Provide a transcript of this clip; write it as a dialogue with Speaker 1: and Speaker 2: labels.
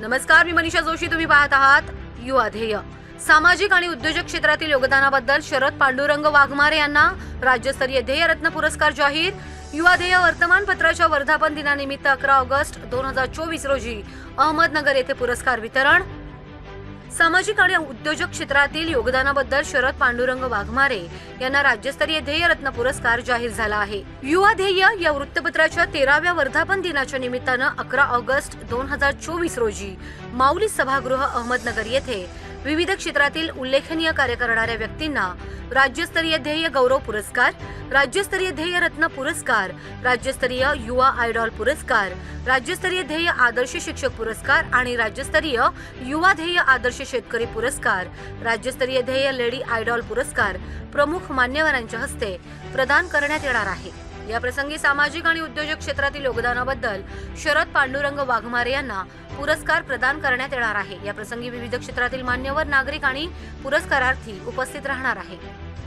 Speaker 1: नमस्कार मी मनीषा जोशी तुम्ही पाहत आहात युवा ध्येय सामाजिक आणि उद्योजक क्षेत्रातील योगदानाबद्दल शरद पांडुरंग वाघमारे यांना राज्यस्तरीय ध्येयरत्न पुरस्कार जाहीर. युवा ध्येय वर्तमानपत्राच्या वर्धापन दिनानिमित्त अकरा ऑगस्ट दोन हजार चोवीस रोजी अहमदनगर येथे पुरस्कार वितरण. सामाजिक आणि उद्योजक क्षेत्रातील योगदानाबद्दल शरद पांडुरंग वाघमारे यांना राज्यस्तरीय ध्येयरत्न पुरस्कार जाहीर झाला आहे. युवा ध्येय या वृत्तपत्राच्या तेराव्या वर्धापन दिनाच्या निमित्तानं अकरा ऑगस्ट दोन हजार चोवीस रोजी माऊली सभागृह अहमदनगर येथे विविध क्षेत्रातील उल्लेखनीय कार्य करणाऱ्या व्यक्तींना राज्यस्तरीय ध्येय गौरव पुरस्कार राज्यस्तरीय ध्येय रत्न पुरस्कार राज्यस्तरीय युवा आयडॉल पुरस्कार राज्यस्तरीय ध्येय आदर्श शिक्षक पुरस्कार आणि राज्यस्तरीय युवा ध्येय आदर्श शेतकरी पुरस्कार राज्यस्तरीय ध्येय लेडी आयडॉल पुरस्कार प्रमुख मान्यवरांच्या हस्ते प्रदान करण्यात येणार आहे. या प्रसंगी सामाजिक आणि उद्योजक क्षेत्रातील योगदानाबद्दल शरद पांडुरंग वाघमारे यांना पुरस्कार प्रदान करण्यात येणार आहे. या प्रसंगी विविध क्षेत्रातील मान्यवर नागरिक आणि पुरस्कारार्थी उपस्थित राहणार आहे